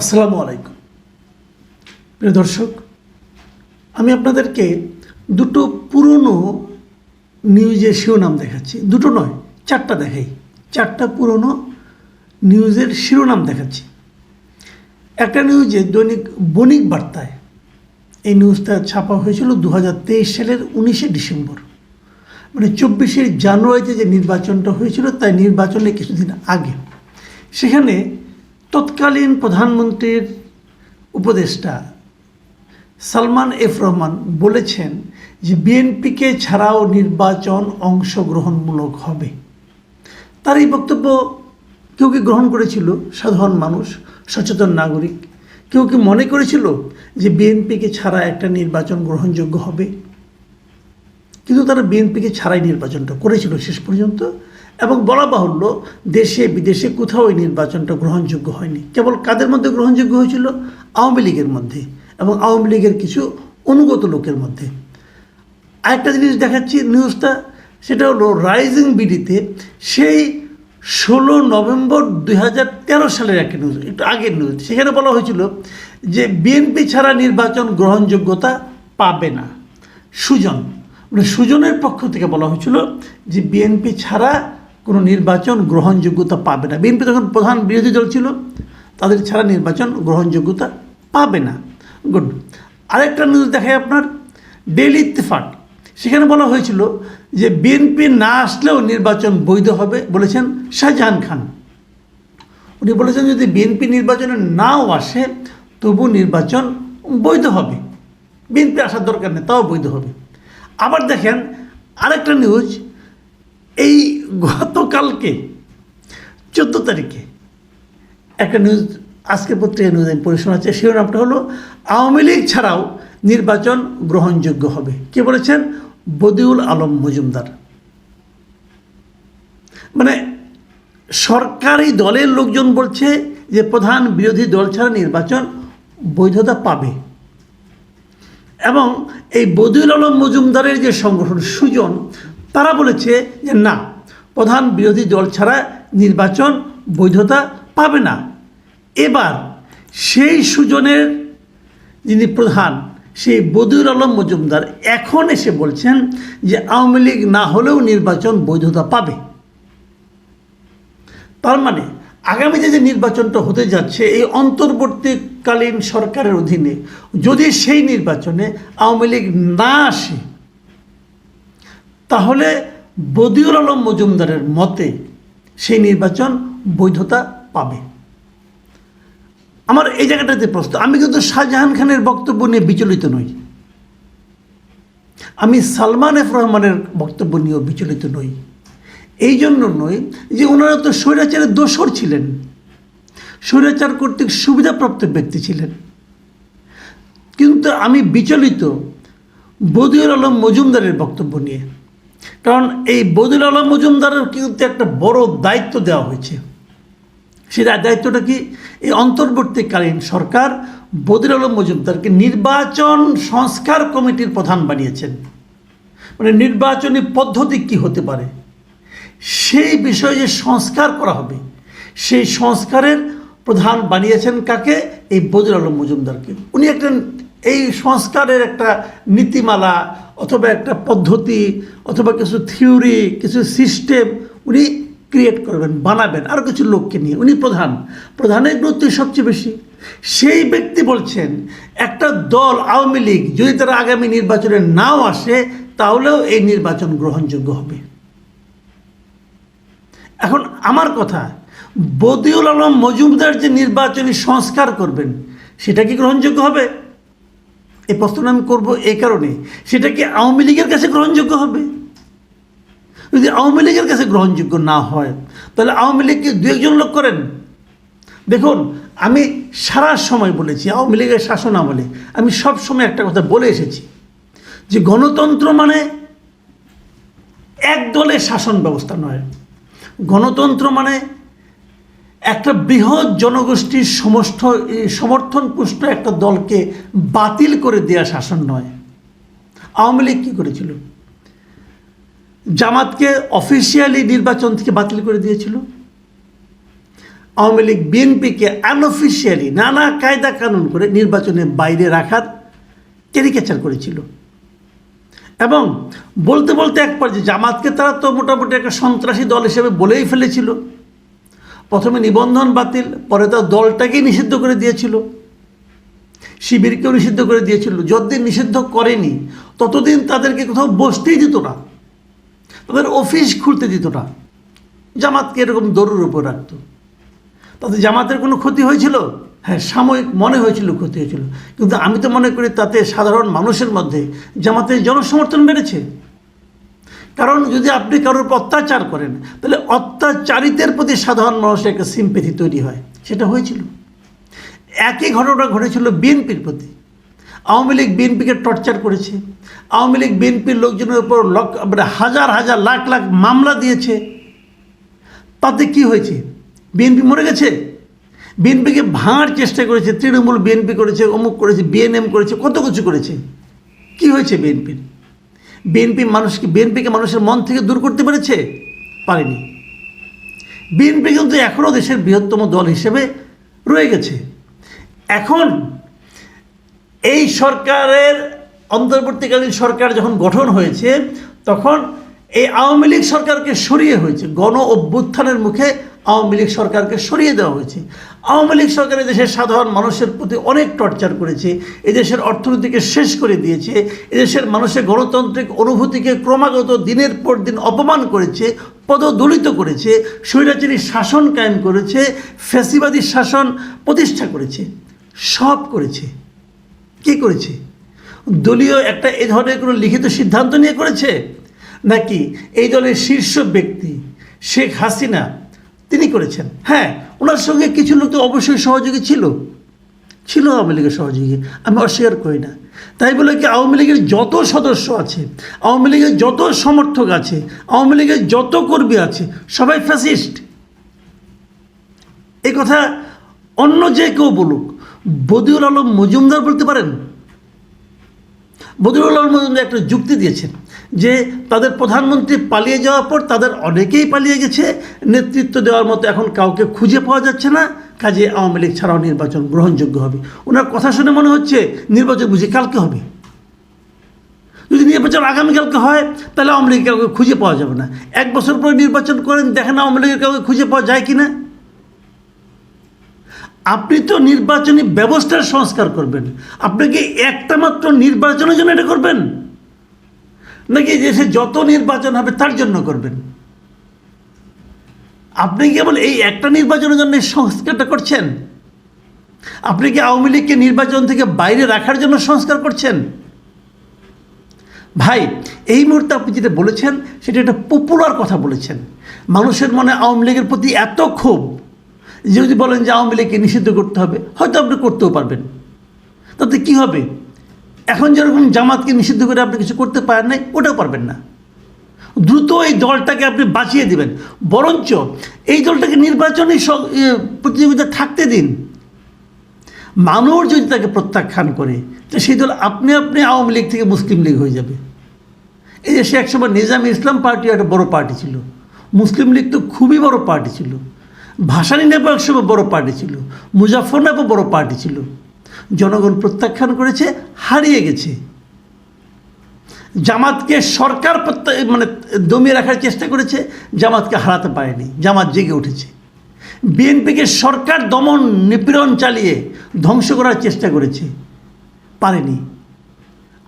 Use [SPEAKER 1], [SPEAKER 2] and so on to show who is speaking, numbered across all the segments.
[SPEAKER 1] আসসালামু আলাইকুম। প্রিয় দর্শক, আমি আপনাদেরকে দুটো পুরনো নিউজের শিরোনাম দেখাচ্ছি। দুটো নয়, চারটা দেখাই। চারটা পুরনো নিউজের শিরোনাম দেখাচ্ছি। একটা নিউজে দৈনিক বণিক বার্তায় এই নিউজটা ছাপা হয়েছিল দু হাজার তেইশ সালের উনিশে ডিসেম্বর। মানে চব্বিশে জানুয়ারিতে যে নির্বাচনটা হয়েছিল, তাই নির্বাচনের কিছুদিন আগে। সেখানে তৎকালীন প্রধানমন্ত্রীর উপদেষ্টা সালমান এফ রহমান বলেছেন যে বিএনপিকে ছাড়াও নির্বাচন অংশগ্রহণমূলক হবে। তার এই বক্তব্য কেউ কি গ্রহণ করেছিল? সাধারণ মানুষ, সচেতন নাগরিক, কেউ কি মনে করেছিল যে বিএনপিকে ছাড়া একটা নির্বাচন গ্রহণযোগ্য হবে? কিন্তু তারা বিএনপিকে ছাড়াই নির্বাচনটা করেছিল শেষ পর্যন্ত। এবং বলা বাহুল্য, দেশে বিদেশে কোথাও এই নির্বাচনটা গ্রহণযোগ্য হয়নি। কেবল কাদের মধ্যে গ্রহণযোগ্য হয়েছিল? আওয়ামী লীগের মধ্যে এবং আওয়ামী লীগের কিছু অনুগত লোকের মধ্যে। আরেকটা জিনিস দেখাচ্ছি নিউজটা সেটা হলো রাইজিং বিডিতে সেই ষোলো নভেম্বর দু হাজার তেরো সালের একটা নিউজ একটু আগের নিউজ সেখানে বলা হয়েছিল যে বিএনপি ছাড়া নির্বাচন গ্রহণযোগ্যতা পাবে না। সুজন মানে সুজনের পক্ষ থেকে বলা হয়েছিল যে বিএনপি ছাড়া কোনো নির্বাচন গ্রহণযোগ্যতা পাবে না। বিএনপি যখন প্রধান বিরোধী দল ছিল, তাদের ছাড়া নির্বাচন গ্রহণযোগ্যতা পাবে না। গুড। আরেকটা নিউজ দেখায় আপনার ডেইলি ইত্তেফাক সেখানে বলা হয়েছিল যে বিএনপি না আসলেও নির্বাচন বৈধ হবে বলেছেন শাহজাহান খান। উনি বলেছেন যদি বিএনপি নির্বাচনে নাও আসে, তবু নির্বাচন বৈধ হবে। বিএনপি আসার দরকার নেই, তাও বৈধ হবে। আবার দেখেন আরেকটা নিউজ এই গতকালকে, চোদ্দ তারিখে একটা নিউজ আজকে পত্রিকা নিউজ আমি পড়ে শোনাচ্ছি। শিরোনামটা হলো, আওয়ামী লীগ ছাড়াও নির্বাচন গ্রহণযোগ্য হবে। কে বলেছেন? বদিউল আলম মজুমদার। মানে সরকারি দলের লোকজন বলছে যে প্রধান বিরোধী দল ছাড়া নির্বাচন বৈধতা পাবে। এবং এই বদিউল আলম মজুমদারের যে সংগঠন সুজন তারা বলেছে যে না, প্রধান বিরোধী দল ছাড়া নির্বাচন বৈধতা পাবে না। এবার সেই সুজনের যিনি প্রধান, সেই বদিউল আলম মজুমদার এখন এসে বলছেন যে আওয়ামী লীগ না হলেও নির্বাচন বৈধতা পাবে। তার মানে আগামীতে যে নির্বাচনটা হতে যাচ্ছে, এই অন্তর্বর্তীকালীন সরকারের অধীনে যদি সেই নির্বাচনে আওয়ামী লীগ না আসে তাহলে বদিউল আলম মজুমদারের মতে সেই নির্বাচন বৈধতা পাবে। আমার এই জায়গাটাতে প্রশ্ন, আমি কিন্তু শাহজাহান খানের বক্তব্য নিয়ে বিচলিত নই। আমি সালমান এফ রহমানের বক্তব্য নিয়েও বিচলিত নই। এই জন্য নই যে ওনারা তো স্বৈরাচারের দোসর ছিলেন। স্বৈরাচার কর্তৃক সুবিধাপ্রাপ্ত ব্যক্তি ছিলেন। কিন্তু আমি বিচলিত বদিউল আলম মজুমদারের বক্তব্য নিয়ে। কারণ এই বদিউল আলম মজুমদারের কিন্তু একটা বড় দায়িত্ব দেওয়া হয়েছে। সেই দায়িত্বটা কি? এই অন্তর্বর্তীকালীন সরকার বদির আলম মজুমদারকে নির্বাচন সংস্কার কমিটির প্রধান বানিয়েছেন। মানে নির্বাচনী পদ্ধতি কি হতে পারে? সেই বিষয়ে যে সংস্কার করা হবে, সেই সংস্কারের প্রধান বানিয়েছেন কাকে? এই বদির আলম মজুমদারকে। উনি একটা এই সংস্কারের একটা নীতিমালা অথবা একটা পদ্ধতি অথবা কিছু থিওরি, কিছু সিস্টেম উনি ক্রিয়েট করবেন, বানাবেন আরও কিছু লোককে নিয়ে। উনি প্রধান। প্রধানের গুরুত্ব সবচেয়ে বেশি। সেই ব্যক্তি বলছেন, একটা দল, আওয়ামী লীগ, যদি তারা আগামী নির্বাচনে নাও আসে, তাহলেও এই নির্বাচন গ্রহণযোগ্য হবে। এখন আমার কথা, বদিউল আলম মজুমদার যে নির্বাচনী সংস্কার করবেন, সেটা কি গ্রহণযোগ্য হবে? এই প্রশ্নটা আমি করব এই কারণে। সেটা কি আওয়ামী লীগের কাছে গ্রহণযোগ্য হবে? যদি আওয়ামী লীগের কাছে গ্রহণযোগ্য না হয়, তাহলে আওয়ামী লীগকে দু একজন লোক করেন? দেখুন, আমি সারা সময় বলেছি, আওয়ামী লীগের শাসন আমলে আমি সব সময় একটা কথা বলে এসেছি যে গণতন্ত্র মানে এক দলের শাসন ব্যবস্থা নয়। গণতন্ত্র মানে একটা বৃহৎ জনগোষ্ঠীর সমস্ত সমর্থন পুষ্ট একটা দলকে বাতিল করে দেওয়া শাসন নয়। আওয়ামী লীগ কী করেছিল? জামাতকে অফিসিয়ালি নির্বাচন থেকে বাতিল করে দিয়েছিল। আওয়ামী লীগ বিএনপিকে আনঅফিসিয়ালি নানা কায়দা কানুন করে নির্বাচনের বাইরে রাখার ক্যারিকেচার করেছিল। এবং বলতে বলতে এক পর্যায়ে জামাতকে তারা তো মোটামুটি একটা সন্ত্রাসী দল হিসেবে বলেই ফেলেছিল। প্রথমে নিবন্ধন বাতিল, পরে তার দলটাকেই নিষিদ্ধ করে দিয়েছিল। শিবিরকেও নিষিদ্ধ করে দিয়েছিল। যতদিন নিষিদ্ধ করেনি, ততদিন তাদেরকে কোথাও বসতেই দিত না। তাদের অফিস খুলতে দিত না। জামাতকে এরকম দৌড়ের উপর রাখত। তাতে জামাতের কোনো ক্ষতি হয়েছিল? হ্যাঁ সাময়িক মনে হয়েছিল ক্ষতি হয়েছিল। কিন্তু আমি তো মনে করি তাতে সাধারণ মানুষের মধ্যে জামাতের জনসমর্থন বেড়েছে। কারণ যদি আপনি কারোর উপর অত্যাচার করেন, তাহলে অত্যাচারিতের প্রতি সাধারণ মানুষের একটা সিম্পেথি তৈরি হয়। সেটা হয়েছিল। একই ঘটনা ঘটেছিল বিএনপির প্রতি। আওয়ামী লীগ বিএনপিকে টর্চার করেছে। আওয়ামী লীগ বিএনপির লোকজনের উপর লক্ষ মানে হাজার হাজার, লাখ লাখ মামলা দিয়েছে। তাতে কি হয়েছে? বিএনপি মরে গেছে। বিএনপিকে ভাঙার চেষ্টা করেছে। তৃণমূল বিএনপি করেছে, অমুক করেছে বিএনএম করেছে, কত কিছু করেছে। কি হয়েছে বিএনপির? বিএনপি মানুষকে, বিএনপিকে মানুষের মন থেকে দূর করতে পেরেছে? পারেনি। বিএনপি কিন্তু এখনও দেশের বৃহত্তম দল হিসেবে রয়ে গেছে। এখন এই সরকারের, অন্তর্বর্তীকালীন সরকার যখন গঠন হয়েছে, তখন এই আওয়ামী লীগ সরকারকে সরিয়ে হয়েছে। গণ অভ্যুত্থানের মুখে আওয়ামী লীগ সরকারকে সরিয়ে দেওয়া হয়েছে। আওয়ামী লীগ সরকার দেশের সাধারণ মানুষের প্রতি অনেক টর্চার করেছে এদেশের অর্থনীতিকে শেষ করে দিয়েছে এদেশের মানুষের গণতান্ত্রিক অনুভূতিকে ক্রমাগত দিনের পর দিন অপমান করেছে, পদদলিত করেছে, স্বৈরাচারী শাসন কায়েম করেছে, ফ্যাসিবাদী শাসন প্রতিষ্ঠা করেছে, সব করেছে। কে করেছে? দলীয় একটা এ ধরনের কোনো লিখিত সিদ্ধান্ত নিয়ে করেছে? নাকি এই দলের শীর্ষ ব্যক্তি শেখ হাসিনা তিনি করেছেন। হ্যাঁ ওনার সঙ্গে কিছু লোক তো অবশ্যই সহযোগী ছিল। ছিল আওয়ামী লীগের সহযোগী। আমি অস্বীকার করি না। তাই বলে কি আওয়ামী লীগের যত সদস্য আছে, আওয়ামী লীগের যত সমর্থক আছে, আওয়ামী লীগের যত কর্মী আছে, সবাই ফ্যাসিস্ট এই কথা অন্য যে কেউ বলুক, বদিউল আলম মজুমদার বলতে পারেন? বদিউল আলম মজুমদার একটা যুক্তি দিয়েছেন। যে তাদের প্রধানমন্ত্রী পালিয়ে যাওয়ার পর তাদের অনেকেই পালিয়ে গেছে। নেতৃত্ব দেওয়ার মতো এখন কাউকে খুঁজে পাওয়া যাচ্ছে না। কাজে আওয়ামী লীগ ছাড়াও নির্বাচন গ্রহণযোগ্য হবে। ওনার কথা শুনে মনে হচ্ছে নির্বাচন বুঝি কালকে হবে। যদি নির্বাচন আগামীকালকে হয়, তাহলে আওয়ামী লীগ কাউকে খুঁজে পাওয়া যাবে না। এক বছর পরে নির্বাচন করেন, দেখেন আওয়ামী লীগের কাউকে খুঁজে পাওয়া যায় কি না আপনি তো নির্বাচনী ব্যবস্থার সংস্কার করবেন। আপনি কি একটা মাত্র নির্বাচনের জন্য এটা করবেন? নাকি দেশে যত নির্বাচন হবে তার জন্য করবেন? আপনি কেবল এই একটা নির্বাচনের জন্য সংস্কারটা করছেন? আপনি কি আওয়ামী লীগকে নির্বাচন থেকে বাইরে রাখার জন্য সংস্কার করছেন? ভাই, এই মুহূর্তে আপনি যেটা বলেছেন, সেটা একটা পপুলার কথা বলেছেন। মানুষের মনে আওয়ামী লীগের প্রতি এত ক্ষোভ যদি বলেন যে আওয়ামী লীগকে নিষিদ্ধ করতে হবে, হয়তো আপনি করতেও পারবেন। তাতে কি হবে? এখন যেরকম জামাতকে নিষিদ্ধ করে আপনি কিছু করতে পারেন নাই, ওটাও পারবেন না। দ্রুত এই দলটাকে আপনি বাঁচিয়ে দিবেন। বরঞ্চ এই দলটাকে নির্বাচনী প্রতিযোগিতা থাকতে দিন। মানুষ যদি তাকে প্রত্যাখ্যান করে, তো সেই দল আপনি আপনি আওয়ামী লীগ থেকে মুসলিম লীগ হয়ে যাবে। এই যে সে একসময় নিজাম ইসলাম পার্টি একটা বড় পার্টি ছিল। মুসলিম লীগ তো খুবই বড় পার্টি ছিল। ভাসানী নেপা একসময় বড় পার্টি ছিল। মুজাফর নেপা বড় পার্টি ছিল। জনগণ প্রত্যাখ্যান করেছে, হারিয়ে গেছে। জামাতকে সরকার মানে দমিয়ে রাখার চেষ্টা করেছে, জামাতকে হারাতে পারেনি, জামাত জেগে উঠেছে। বিএনপিকে সরকার দমন নিপীড়ন চালিয়ে ধ্বংস করার চেষ্টা করেছে, পারেনি।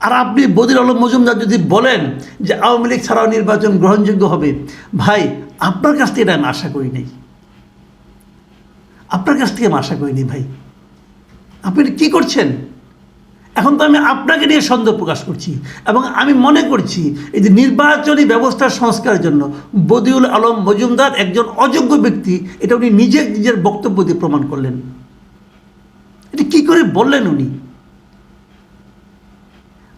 [SPEAKER 1] আর আপনি বদির আলম মজুমদার যদি বলেন যে আওয়ামী লীগ ছাড়াও নির্বাচন গ্রহণযোগ্য হবে, ভাই, আপনার কাছ থেকে এটা আমি আশা করি নাই। আপনার কাছ থেকে আমি আশা করিনি ভাই। আপনি কি করছেন? এখন তো আমি আপনাকে নিয়ে সন্দেহ প্রকাশ করছি এবং আমি মনে করছি এই যে নির্বাচনী ব্যবস্থার সংস্কারের জন্য বদিউল আলম মজুমদার একজন অযোগ্য ব্যক্তি, এটা উনি নিজে নিজের বক্তব্য দিয়ে প্রমাণ করলেন। এটা কি করে বললেন উনি?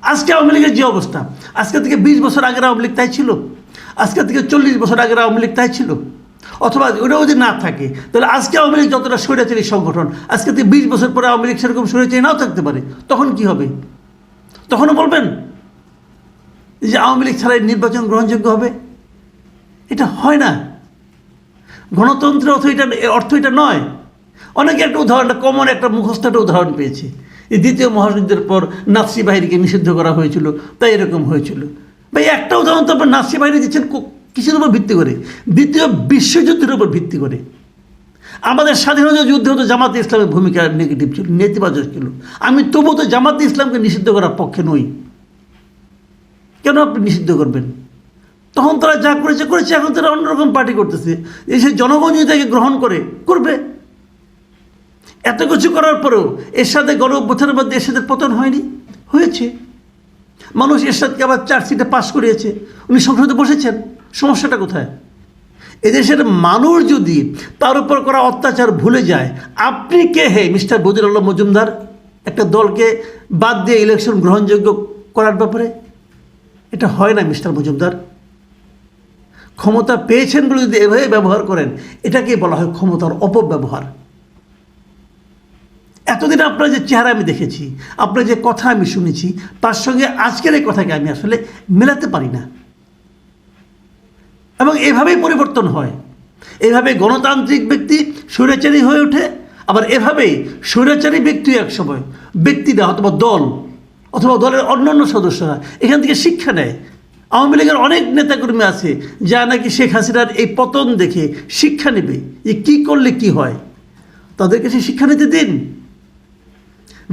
[SPEAKER 1] আজকে আওয়ামী লীগের যে অবস্থা, আজকে থেকে বিশ বছর আগের আওয়ামী লীগ তাই ছিল? আজকে থেকে চল্লিশ বছর আগের আওয়ামী লীগ তাই ছিল? অথবা ওটাও যদি না থাকে, তাহলে আজকে আওয়ামী লীগ যতটা স্বৈরাচারী সংগঠন, আজকে থেকে বিশ বছর পরে আওয়ামী লীগ সেরকম স্বৈরাচারী নাও থাকতে পারে, তখন কি হবে? তখনও বলবেন যে আওয়ামী লীগ ছাড়াই নির্বাচন গ্রহণযোগ্য হবে? এটা হয় না। গণতন্ত্রের অর্থ এটা অর্থ এটা নয়। অনেকে একটা উদাহরণ কমন একটা মুখস্থ একটা উদাহরণ পেয়েছে। এই দ্বিতীয় মহাযুদ্ধের পর নাৎসি বাহিনীকে নিষিদ্ধ করা হয়েছিল, তাই এরকম হয়েছিল। ভাই, একটা উদাহরণ তো আপনার বাহিনী দিচ্ছেন কিসের উপর ভিত্তি করে? দ্বিতীয় বিশ্বযুদ্ধের উপর ভিত্তি করে। আমাদের স্বাধীনতা যুদ্ধে হতো জামাতে ইসলামের ভূমিকা নেগেটিভ ছিল, নেতিবাচক ছিল। আমি তবু তো জামাতে ইসলামকে নিষিদ্ধ করার পক্ষে নই। কেন আপনি নিষিদ্ধ করবেন? তখন তারা যা করেছে করেছে, এখন তারা অন্যরকম পার্টি করতেছে। এসে জনগণ যদি তাকে গ্রহণ করে, করবে। এত কিছু করার পরেও এরশাদে গণ অভ্যুত্থানের মধ্যে এর সাথে পতন হয়নি? হয়েছে। মানুষ এরশাদকে আবার চার্জশিটে পাশ করিয়েছে। উনি সংসদে বসেছেন। সমস্যাটা কোথায়? এদেশের মানুষ যদি তার উপর করা অত্যাচার ভুলে যায়, আপনি কে হে মিস্টার বদির আলম মজুমদার? একটা দলকে বাদ দিয়ে ইলেকশন গ্রহণযোগ্য করার ব্যাপারে? এটা হয় না, মিস্টার মজুমদার। ক্ষমতা পেয়েছেন বলে যদি এভাবে ব্যবহার করেন, এটাকেই বলা হয় ক্ষমতার অপব্যবহার। এতদিন আপনার যে চেহারা আমি দেখেছি, আপনার যে কথা আমি শুনেছি, তার সঙ্গে আজকের এই কথাকে আমি আসলে মেলাতে পারি না। এবং এভাবেই পরিবর্তন হয়। এভাবে গণতান্ত্রিক ব্যক্তি স্বৈরাচারী হয়ে ওঠে, আবার এভাবেই স্বৈরাচারী ব্যক্তি এক সময় ব্যক্তিরা অথবা দল, অথবা দলের অন্যান্য সদস্যরা এখান থেকে শিক্ষা নেয়। আওয়ামী লীগের অনেক নেতাকর্মী আছে, যা নাকি শেখ হাসিনার এই পতন দেখে শিক্ষা নেবে যে কী করলে কি হয়। তাদেরকে সে শিক্ষা নিতে দিন।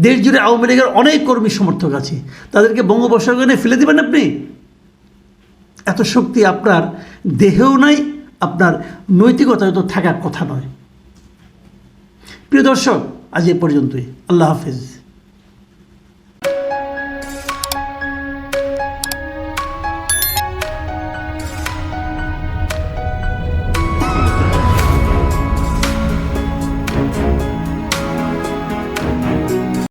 [SPEAKER 1] দেশ জুড়ে আওয়ামী লীগের অনেক কর্মী সমর্থক আছে। তাদেরকে বঙ্গোপসাগরে ফেলে দেবেন আপনি? এত শক্তি আপনার দেহেও নাই, আপনার নৈতিকতা তো থাকার কথা নয়। প্রিয় দর্শক, আজ এ পর্যন্তই। আল্লাহ হাফেজ।